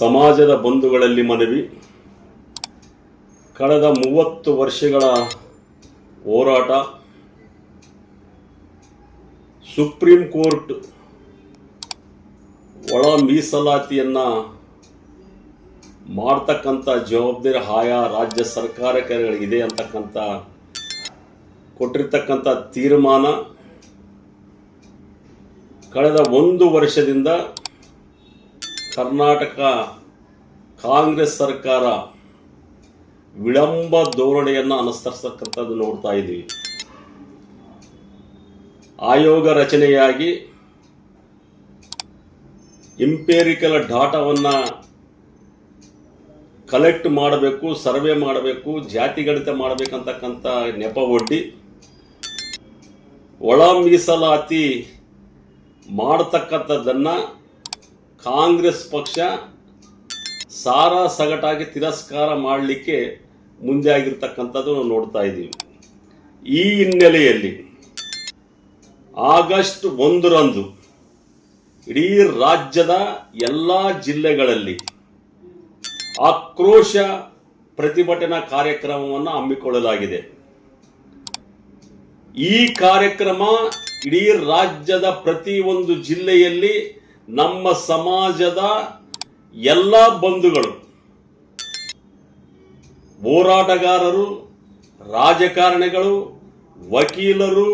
ಸಮಾಜದ ಬಂಧುಗಳಲ್ಲಿ ಮನವಿ. ಕಳೆದ ಮೂವತ್ತು ವರ್ಷಗಳ ಹೋರಾಟ. ಸುಪ್ರೀಂ ಕೋರ್ಟ್ ಒಳ ಮೀಸಲಾತಿಯನ್ನು ಮಾಡ್ತಕ್ಕಂಥ ಜವಾಬ್ದಾರಿ ಆಯಾ ರಾಜ್ಯ ಸರ್ಕಾರಗಳಿಗೆ ಅಂತಕ್ಕಂಥ ಕೊಟ್ಟಿರ್ತಕ್ಕಂಥ ತೀರ್ಮಾನ. ಕಳೆದ ಒಂದು ವರ್ಷದಿಂದ ಕರ್ನಾಟಕ ಕಾಂಗ್ರೆಸ್ ಸರ್ಕಾರ ವಿಳಂಬ ಧೋರಣೆಯನ್ನು ಅನುಸರಿಸ್ತಕ್ಕಂಥದ್ದು ನೋಡ್ತಾ ಇದ್ದೀವಿ. ಆಯೋಗ ರಚನೆಯಾಗಿ ಇಂಪೇರಿಕಲ್ ಡಾಟಾವನ್ನು ಕಲೆಕ್ಟ್ ಮಾಡಬೇಕು, ಸರ್ವೆ ಮಾಡಬೇಕು, ಜಾತಿ ಗಣಿತ ಮಾಡಬೇಕಂತಕ್ಕಂಥ ನೆಪ ಒಡ್ಡಿ, ಒಳ ಮೀಸಲಾತಿ ಮಾಡತಕ್ಕಂಥದ್ದನ್ನು ಕಾಂಗ್ರೆಸ್ ಪಕ್ಷ ಸಾರಾ ಸಗಟಾಗಿ ತಿರಸ್ಕಾರ ಮಾಡಲಿಕ್ಕೆ ಮುಂದೆ ಆಗಿರ್ತಕ್ಕಂಥದ್ದು ನಾವು ನೋಡ್ತಾ ಇದ್ದೀವಿ. ಈ ಹಿನ್ನೆಲೆಯಲ್ಲಿ ಆಗಸ್ಟ್ ಒಂದರಂದು ಇಡೀ ರಾಜ್ಯದ ಎಲ್ಲ ಜಿಲ್ಲೆಗಳಲ್ಲಿ ಆಕ್ರೋಶ ಪ್ರತಿಭಟನಾ ಕಾರ್ಯಕ್ರಮವನ್ನು ಹಮ್ಮಿಕೊಳ್ಳಲಾಗಿದೆ. ಈ ಕಾರ್ಯಕ್ರಮ ಇಡೀ ರಾಜ್ಯದ ಪ್ರತಿಯೊಂದು ಜಿಲ್ಲೆಯಲ್ಲಿ ನಮ್ಮ ಸಮಾಜದ ಎಲ್ಲ ಬಂಧುಗಳು, ಹೋರಾಟಗಾರರು, ರಾಜಕಾರಣಿಗಳು, ವಕೀಲರು,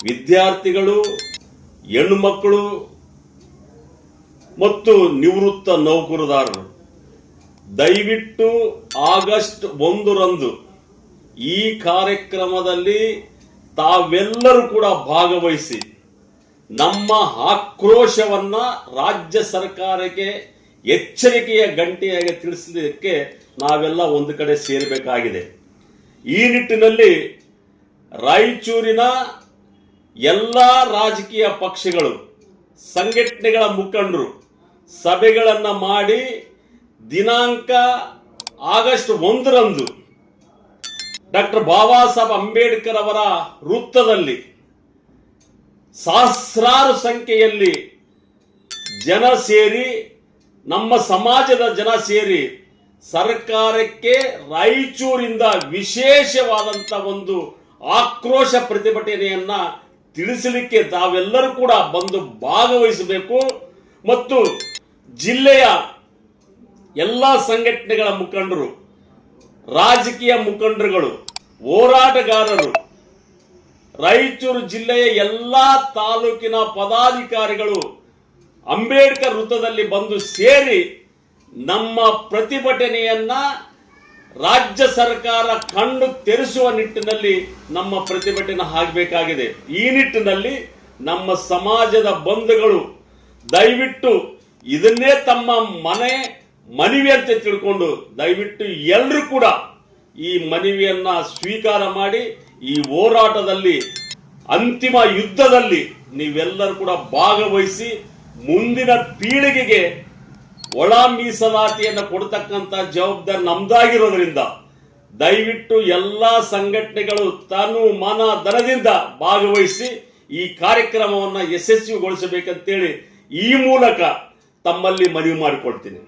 ವಿದ್ಯಾರ್ಥಿಗಳು, ಹೆಣ್ಣುಮಕ್ಕಳು ಮತ್ತು ನಿವೃತ್ತ ನೌಕರದಾರರು. ದಯವಿಟ್ಟು ಆಗಸ್ಟ್ ಒಂದರಂದು ಈ ಕಾರ್ಯಕ್ರಮದಲ್ಲಿ ತಾವೆಲ್ಲರೂ ಕೂಡ ಭಾಗವಹಿಸಿ. ನಮ್ಮ ಆಕ್ರೋಶವನ್ನ ರಾಜ್ಯ ಸರ್ಕಾರಕ್ಕೆ ಎಚ್ಚರಿಕೆಯ ಗಂಟೆಯಾಗಿ ತಿಳಿಸಲಿಕ್ಕೆ ನಾವೆಲ್ಲ ಒಂದು ಕಡೆ ಸೇರಬೇಕಾಗಿದೆ. ಈ ನಿಟ್ಟಿನಲ್ಲಿ ರಾಯಚೂರಿನ ಎಲ್ಲ ರಾಜಕೀಯ ಪಕ್ಷಗಳು, ಸಂಘಟನೆಗಳ ಮುಖಂಡರು ಸಭೆಗಳನ್ನು ಮಾಡಿ ದಿನಾಂಕ ಆಗಸ್ಟ್ ಒಂದರಂದು ಡಾಕ್ಟರ್ ಬಾಬಾ ಸಾಹೇಬ್ ಅಂಬೇಡ್ಕರ್ ಅವರ ವೃತ್ತದಲ್ಲಿ ಸಹಸ್ರಾರು ಸಂಖ್ಯೆಯಲ್ಲಿ ಜನ ಸೇರಿ, ನಮ್ಮ ಸಮಾಜದ ಜನ ಸೇರಿ ಸರ್ಕಾರಕ್ಕೆ ರಾಯಚೂರಿಂದ ವಿಶೇಷವಾದಂತ ಒಂದು ಆಕ್ರೋಶ ಪ್ರತಿಭಟನೆಯನ್ನ ತಿಳಿಸಲಿಕ್ಕೆ ತಾವೆಲ್ಲರೂ ಕೂಡ ಬಂದು ಭಾಗವಹಿಸಬೇಕು. ಮತ್ತು ಜಿಲ್ಲೆಯ ಎಲ್ಲ ಸಂಘಟನೆಗಳ ಮುಖಂಡರು, ರಾಜಕೀಯ ಮುಖಂಡರುಗಳು, ಹೋರಾಟಗಾರರು ರಾಯಚೂರು ಜಿಲ್ಲೆಯ ಎಲ್ಲಾ ತಾಲೂಕಿನ ಪದಾಧಿಕಾರಿಗಳು ಅಂಬೇಡ್ಕರ್ ವೃತ್ತದಲ್ಲಿ ಬಂದು ಸೇರಿ ನಮ್ಮ ಪ್ರತಿಭಟನೆಯನ್ನ ರಾಜ್ಯ ಸರ್ಕಾರ ಕಣ್ಣು ತೆರೆಸುವ ನಿಟ್ಟಿನಲ್ಲಿ ನಮ್ಮ ಪ್ರತಿಭಟನೆ ಆಗಬೇಕಾಗಿದೆ. ಈ ನಿಟ್ಟಿನಲ್ಲಿ ನಮ್ಮ ಸಮಾಜದ ಬಂಧುಗಳು ದಯವಿಟ್ಟು ಇದನ್ನೇ ತಮ್ಮ ಮನೆ, ಮನವಿ ಅಂತ ತಿಳ್ಕೊಂಡು ದಯವಿಟ್ಟು ಎಲ್ಲರೂ ಕೂಡ ಈ ಮನವಿಯನ್ನ ಸ್ವೀಕಾರ ಮಾಡಿ ಈ ಹೋರಾಟದಲ್ಲಿ, ಅಂತಿಮ ಯುದ್ಧದಲ್ಲಿ ನೀವೆಲ್ಲರೂ ಕೂಡ ಭಾಗವಹಿಸಿ ಮುಂದಿನ ಪೀಳಿಗೆಗೆ ಒಳ ಮೀಸಲಾತಿಯನ್ನು ಕೊಡ್ತಕ್ಕಂಥ ಜವಾಬ್ದಾರಿ ನಮ್ದಾಗಿರೋದ್ರಿಂದ ದಯವಿಟ್ಟು ಎಲ್ಲ ಸಂಘಟನೆಗಳು ತಾನು ಮನ ದರದಿಂದ ಭಾಗವಹಿಸಿ ಈ ಕಾರ್ಯಕ್ರಮವನ್ನು ಯಶಸ್ವಿಗೊಳಿಸಬೇಕಂತೇಳಿ ಈ ಮೂಲಕ ತಮ್ಮಲ್ಲಿ ಮನವಿ ಮಾಡಿಕೊಡ್ತೀನಿ